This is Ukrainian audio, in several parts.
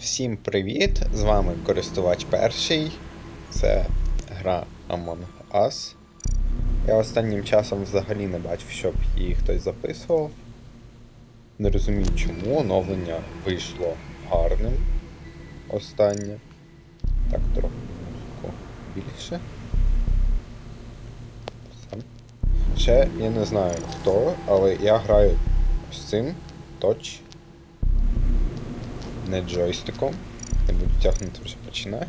Всім привіт! З вами користувач перший. Це гра Among Us. Я останнім часом взагалі не бачив, щоб її хтось записував. Не розумію, чому оновлення вийшло гарним. Останнє. Так, трохи музику більше. Все. Ще я не знаю хто, але я граю з цим точ не джойстиком. Не буду тягнути вже починає.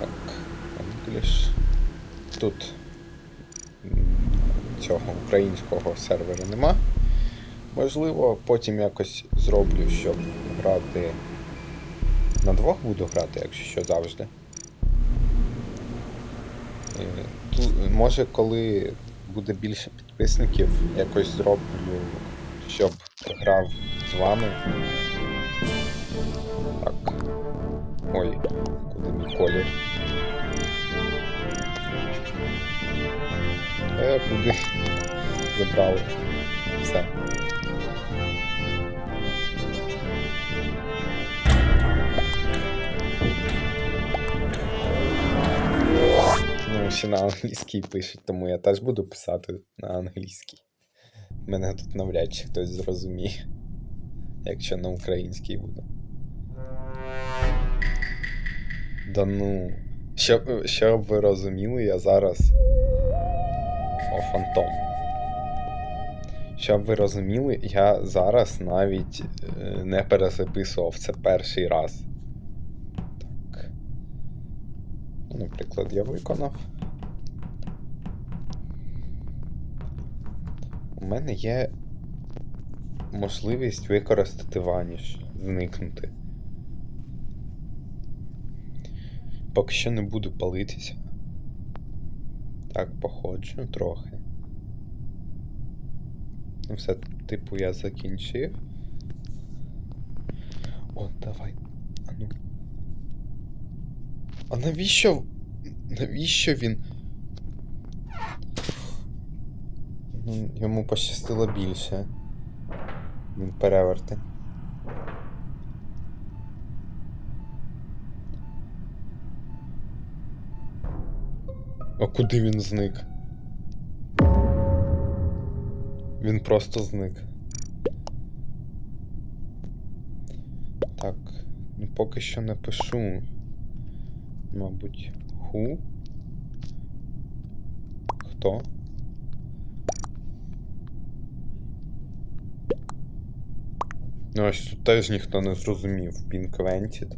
Так, English. Тут цього українського сервера нема. Можливо, потім якось зроблю, щоб грати. На двох буду грати, якщо що завжди. Е, ту- може, коли буде більше підписників, якось зроблю, щоб грав з вами. Так. Ой, куди мій колір? Е, куди? Забрали. Все. Ну, всі на англійській пишуть, тому я теж буду писати на англійській. Мене тут навряд чи хтось зрозуміє, якщо на українській буду. Да ну. Щоб, щоб ви розуміли, я зараз. О, фантом. Щоб ви розуміли, я зараз навіть е, не перезаписував це перший раз. Так. Ну, Наприклад, я виконав. У мене є можливість використати ваніш, зникнути. Поки що не буду палитися. Так, походжу трохи. Ну, все, типу, я закінчив. О, давай. А ну. А навіщо? Навіщо він? Ну, Йому пощастило більше. Він переверти. А куди він зник? Він просто зник. Так, ну поки що не пишу. Мабуть, ху? Хто? Ну, ось тут теж ніхто не зрозумів. Pink Vented.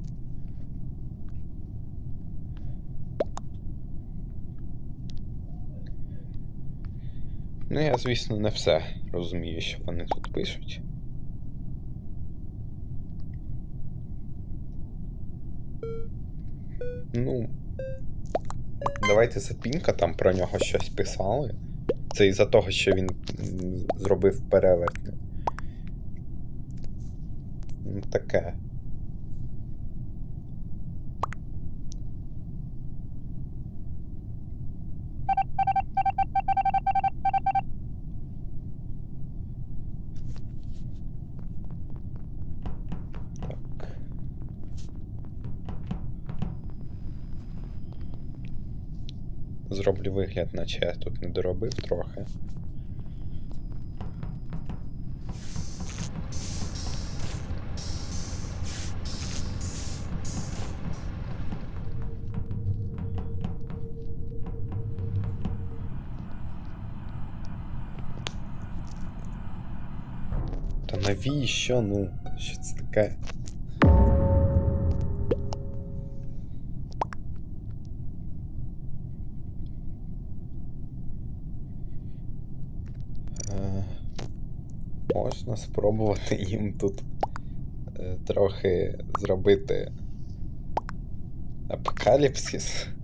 Ну, я, звісно, не все розумію, що вони тут пишуть. Ну. Давайте за Пінка там про нього щось писали. Це із-за того, що він зробив перевертня. Таке. Зроблю вигляд, наче я тут не доробив трохи. Та навіщо? Ну, що це таке? Е, Можна спробувати їм тут е, трохи зробити апокаліпсис.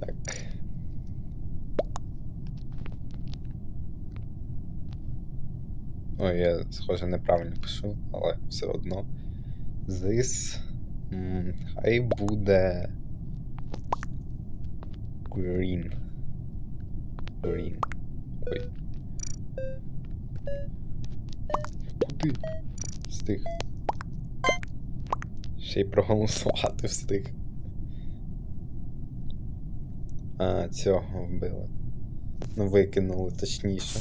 Так. Ой, я, схоже, неправильно пишу, але все одно. This. м, Хай буде. Green. Green. Ой. Куди? Встиг. Ще й проголосувати встиг. А, цього вбили. Ну, викинули точніше.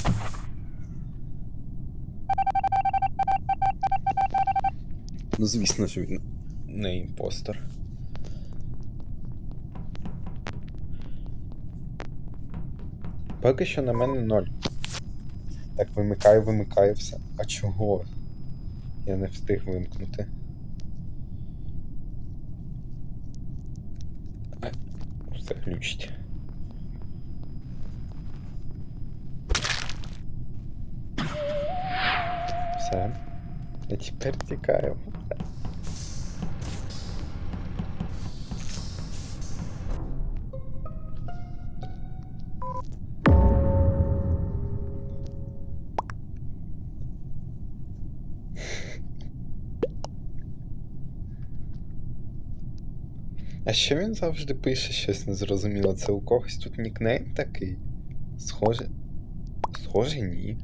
Ну, звісно ж, він не імпостер. Поки що на мене ноль. Так, вимикаю, вимикаю все. А чого? Я не встиг вимкнути. Все глючить. Все. Я тепер тікаю. Що він завжди пише щось незрозуміле? Це у когось тут нікнейм такий? Схоже. Схоже, ні.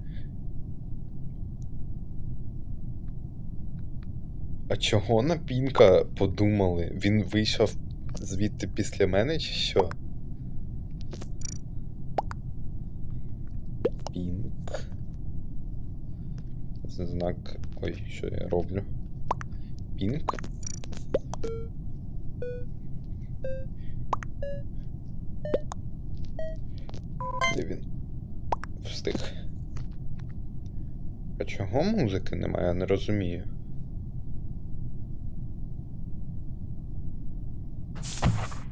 А чого на Пінка подумали? Він вийшов звідти після мене чи що? Пінк. Знак. Ой, що я роблю? Пінк. Де він встиг? А чого музики немає, я не розумію.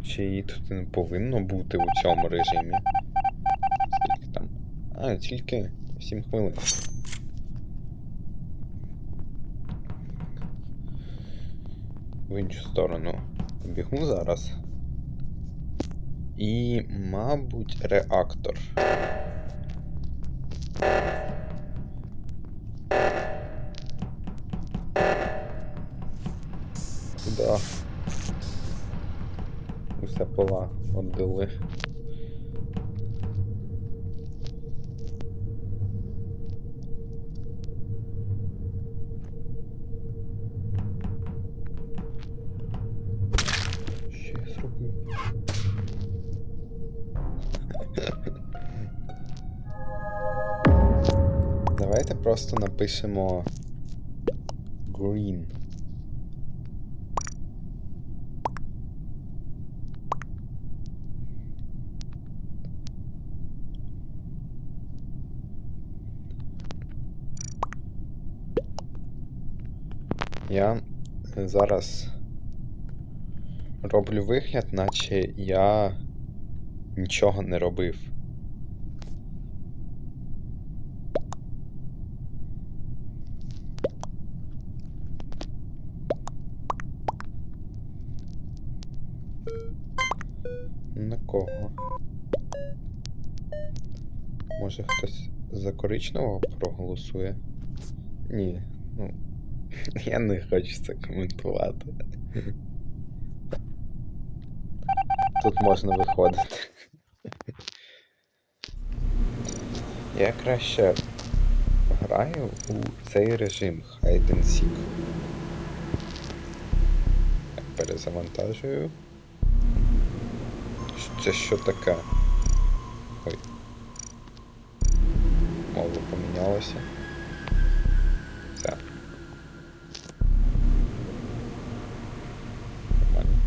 Чи її тут не повинно бути у цьому режимі? Скільки там? А, тільки 7 хвилин. В іншу сторону бігу зараз. І, мабуть, реактор. Куда? Уся пола віддали. Напишемо Green. Я зараз роблю вигляд, наче я нічого не робив. Кого? Може хтось за коричневого проголосує? Ні, ну. Я не хочу це коментувати. Тут можна виходити. Я краще граю у цей режим Hide and Seek. Перезавантажую. Це що таке? Ой. Мова помінялася. Все. Нормально.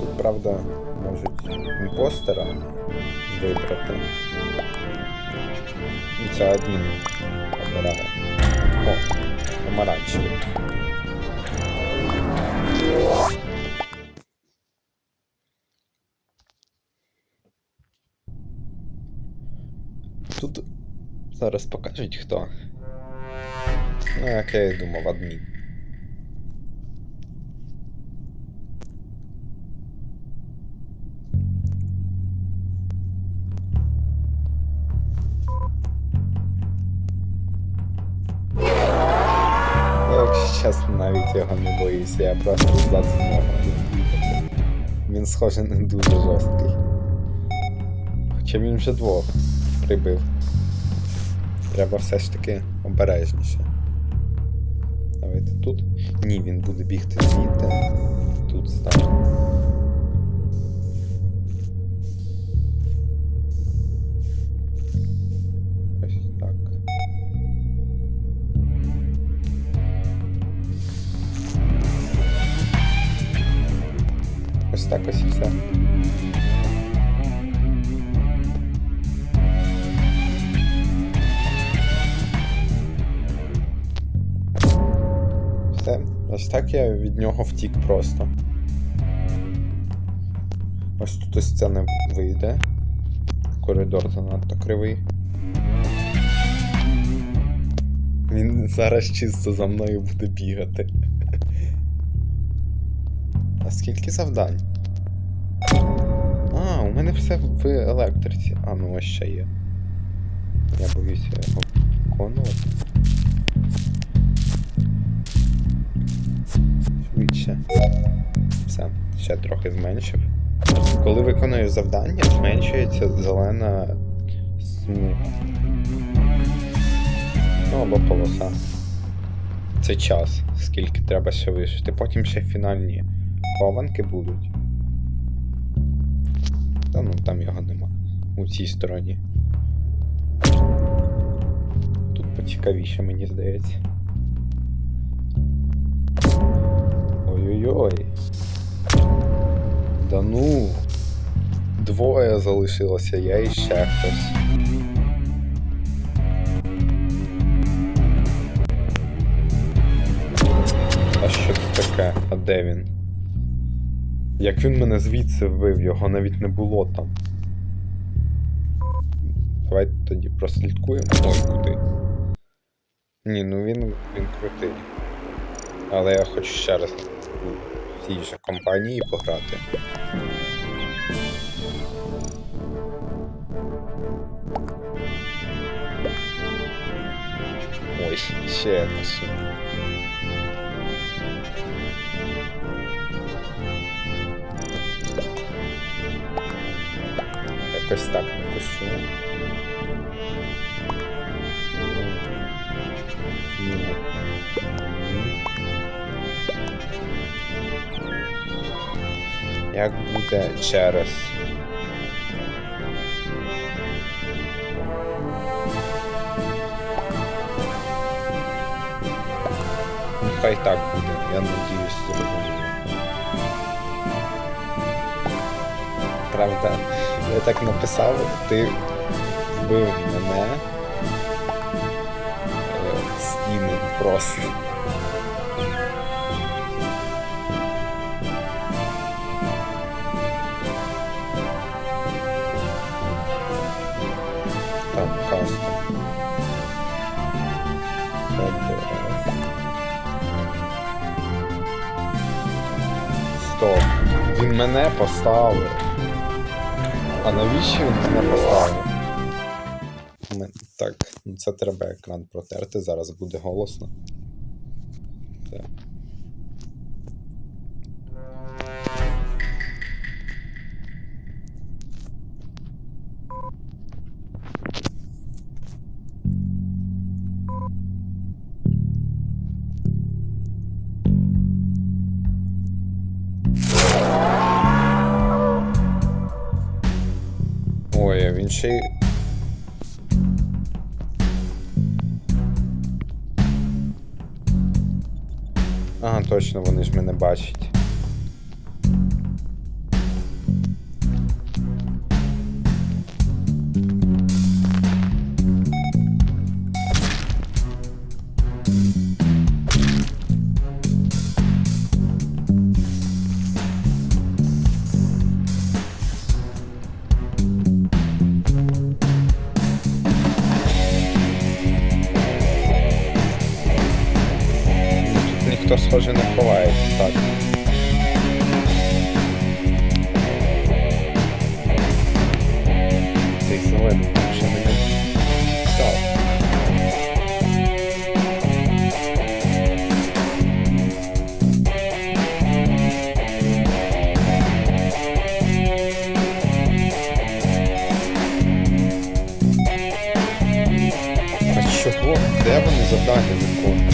Тут, правда, можуть імпостера вибрати. І це адмін обирає. О, помаранчевий. Тут зараз покажуть хто. Ну, як я і думав, його не боюся, я просто за нього. Він схоже не дуже жорсткий. Хоча він вже двох прибив. Треба все ж таки обережніше. Давайте тут. Ні, він буде бігти звідти. Тут стане. Так ось і все. Все. Ось так я від нього втік просто. Ось тут ось це не вийде. Коридор занадто кривий. Він зараз чисто за мною буде бігати. А скільки завдань? У мене все в електриці. А, ну ось ще є. Я боюся його виконувати. Швидше. Все, ще трохи зменшив. Коли виконую завдання, зменшується зелена смуга. Ну або полоса. Це час, скільки треба ще вижити. Потім ще фінальні хованки будуть. Та ну там його нема. У цій стороні. Тут поцікавіше, мені здається. Ой-ой-ой. Да ну. Двоє залишилося, я і ще хтось. А що це таке? А де він? Як він мене звідси вбив, його навіть не було там. Давайте тоді прослідкуємо. Ой, куди. Ні, ну він, він крутий. Але я хочу ще раз в цій же компанії пограти. Ой, ще машина. Якось так напишу. Ну. Як буде через. Ну, Хай так буде, я надіюсь, зрозумію. Правда, я так написав, ти вбив мене е, стіни просто. Стоп. Він мене поставив. А навіщо він мене поставив? Так, це треба екран протерти, зараз буде голосно. Й. Ага, точно, вони ж мене бачать. Ніхто схоже не ховається, так. Цей силует вже мене став. Де вони завдання виконують?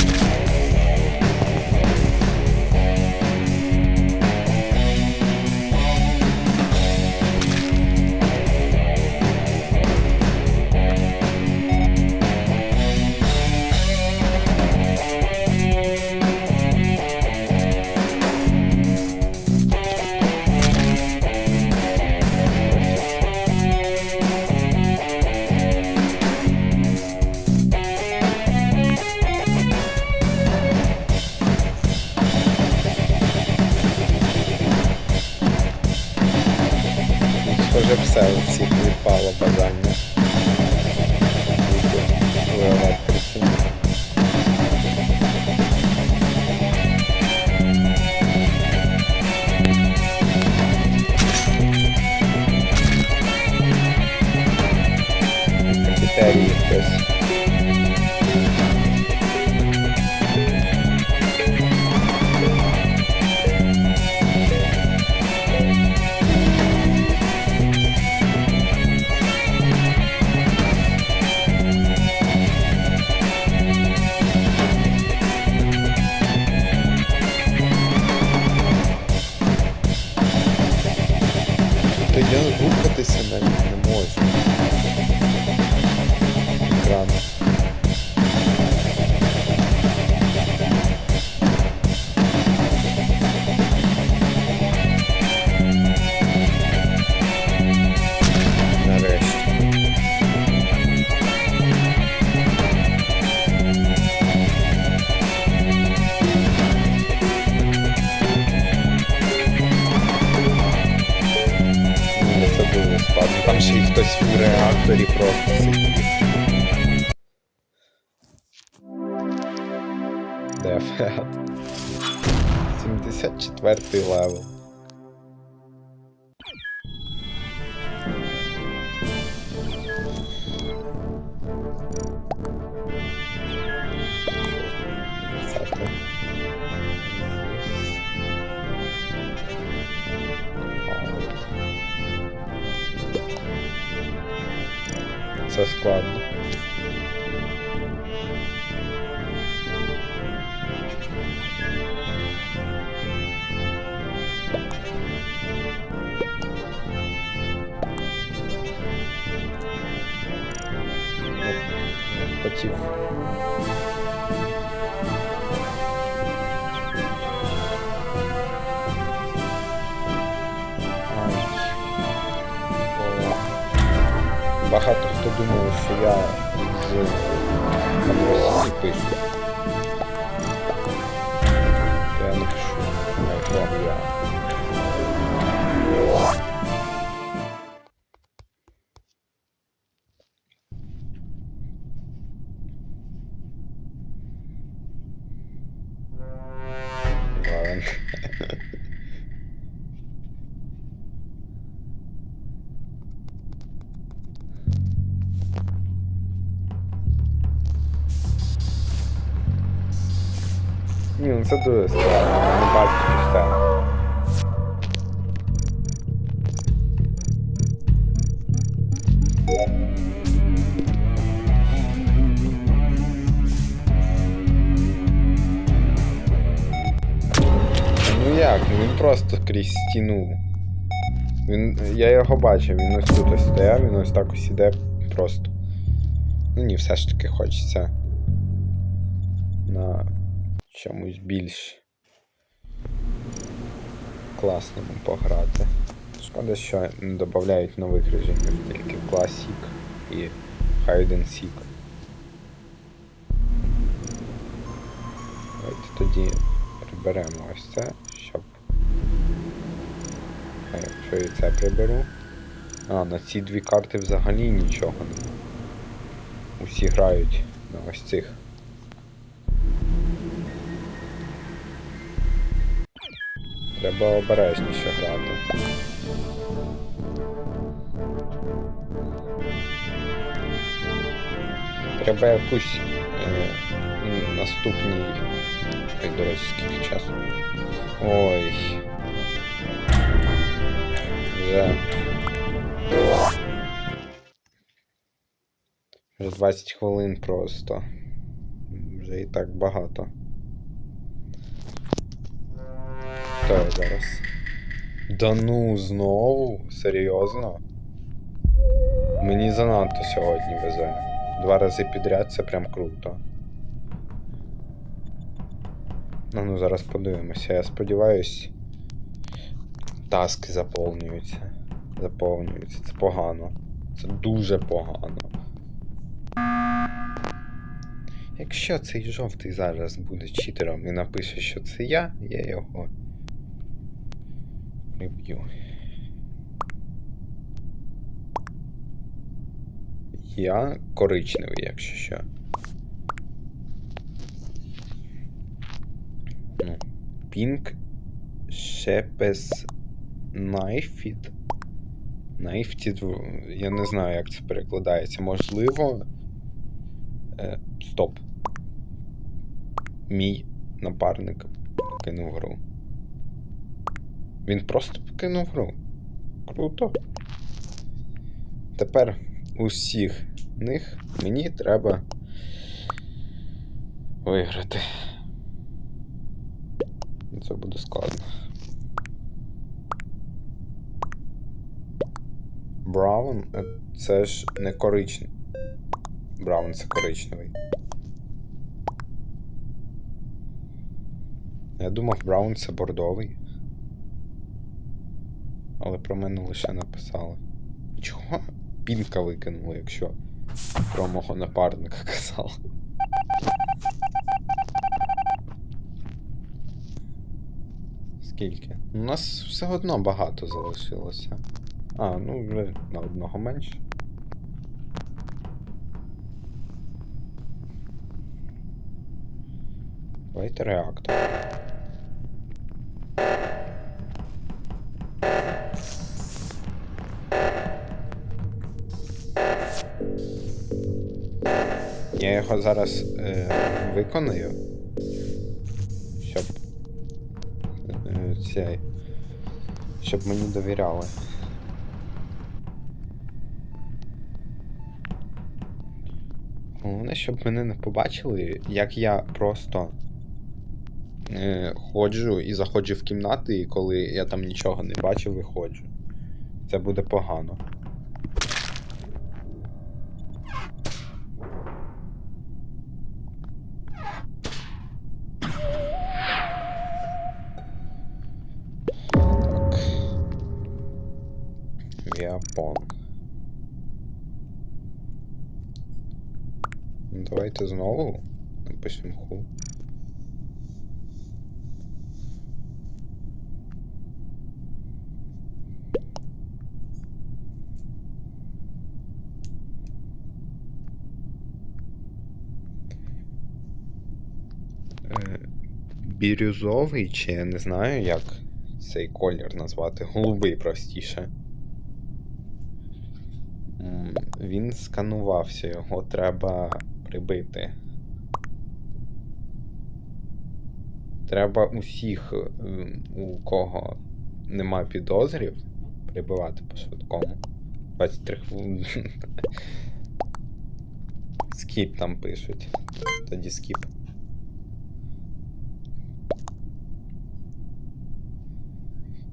Та я рухатися incontrovertilável. squad Ні, ну це дуже складно, не бачу все. Ну як, ну він просто крізь стіну. Він, я його бачив, він ось тут ось стояв, він ось так ось іде просто. Ну ні, все ж таки хочеться на чомусь більш класному пограти. Шкода, що не додають нових режимів, тільки Classic і Hide and Seek. Давайте тоді приберемо ось це, щоб. А якщо і це приберу. А, на ці дві карти взагалі нічого немає. Усі грають на ось цих. Треба обережніше грати. Треба якусь е, наступній. Ой, до речі, скільки часу. Ой. Вже. Вже 20 хвилин просто. Вже і так багато. Я зараз? Да ну, знову? Серйозно? Мені занадто сьогодні везе. Два рази підряд це прям круто. Ну, ну зараз подивимося. Я сподіваюсь. Таски заповнюються. Заповнюються. Це погано. Це дуже погано. Якщо цей жовтий зараз буде читером і напише, що це я, я його приб'ю. Я коричневий, якщо що. Ну, Pink Shepes Knifed. Knifted, я не знаю, як це перекладається. Можливо. Е, стоп. Мій напарник покинув гру. Він просто покинув гру. Круто. Тепер усіх них мені треба виграти. Це буде складно. Браун е, це ж не коричневий. Браун це коричневий. Я думав, Браун це бордовий. Але про мене лише написали. Чого пінка викинули, якщо про мого напарника казали? Скільки? У нас все одно багато залишилося. А, ну вже на одного менше. Давайте реактор. Його зараз е, виконую. Щоб. Е, цей. Щоб мені довіряли. Головне, щоб мене не побачили, як я просто е, ходжу і заходжу в кімнати, і коли я там нічого не бачу, виходжу. Це буде погано. Давайте знову напишемо ху. Е, Бірюзовий, чи я не знаю, як цей колір назвати. Голубий простіше. Він сканувався, його треба прибити. Треба усіх, ем, у кого нема підозрів, прибивати по швидкому. 23 хвилини. Скіп там пишуть. Тоді скіп.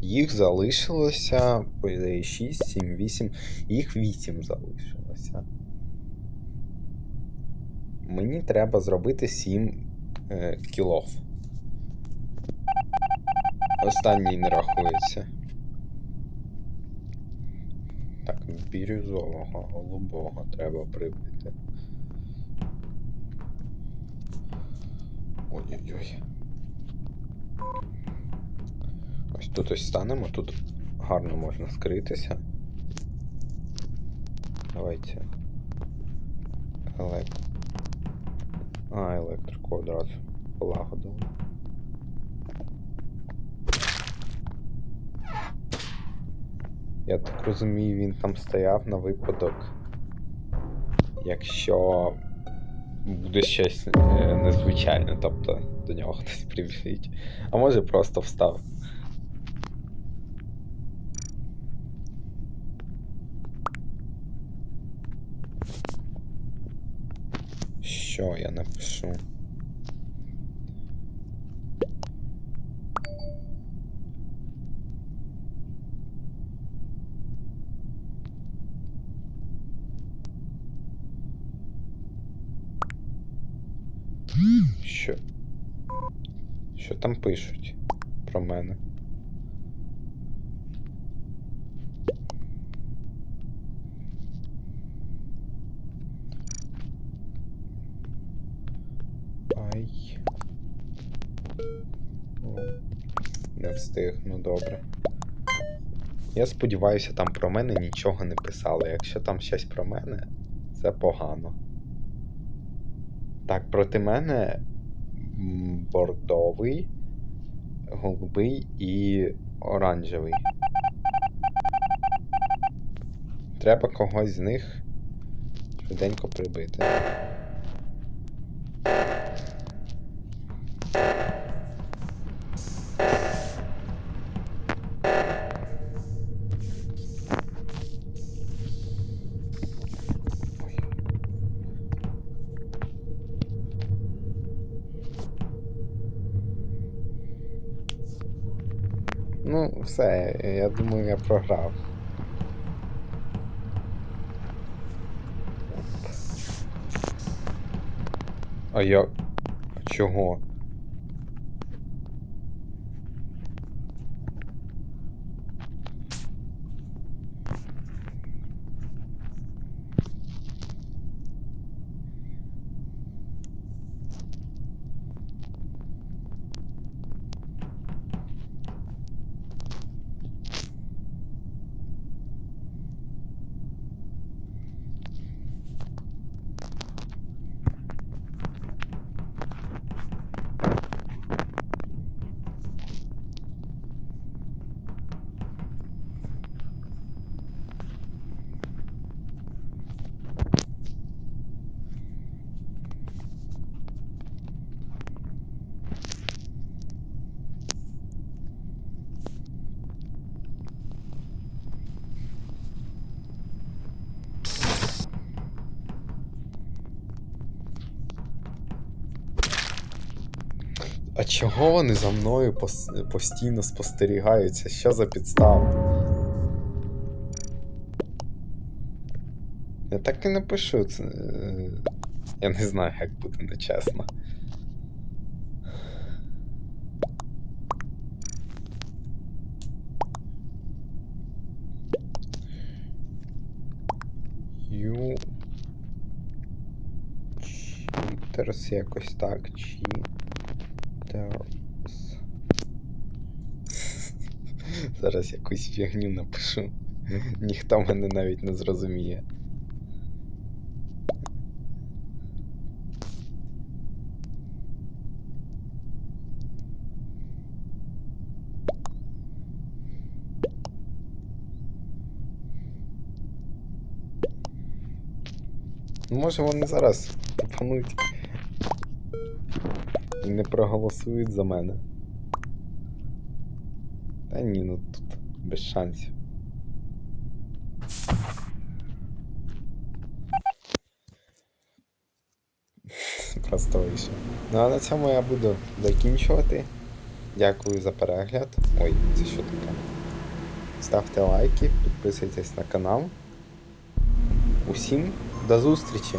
Їх залишилося, по 6, 7, 8. Їх 8 залишилося. Мені треба зробити 7 е, кілов. Останній не рахується. Так, бірюзового, голубого треба прибити. Ой-ой-ой. Ось тут ось станемо, тут гарно можна скритися. Давайте. Елек... А, електрику одразу полагодили. Я так розумію, він там стояв на випадок. Якщо буде щось е, незвичайне, тобто до нього хтось прибіжить. А може просто встав. Що я напишу? Що? Що там пишуть про мене? Ай. О, встиг, ну добре. Я сподіваюся, там про мене нічого не писали. Якщо там щось про мене, це погано. Так, проти мене бордовий, голубий і оранжевий. Треба когось з них швиденько прибити. Ну, все, я думаю, я програв. А я. Чого? А чого вони за мною пос- постійно спостерігаються? Що за підстава? Я так і напишу. Це... е, Я не знаю, як буде нечесно. Читерс якось так. Читерс. Зараз якусь фігню напишу. Ніхто мене навіть не зрозуміє. Ну, Може вони зараз тупануть і Не проголосують за мене. Та ні, ну тут без шансів. Просто вийшов. Ну а на цьому я буду закінчувати. Дякую за перегляд. Ой, це що таке? Ставте лайки, підписуйтесь на канал. Усім до зустрічі!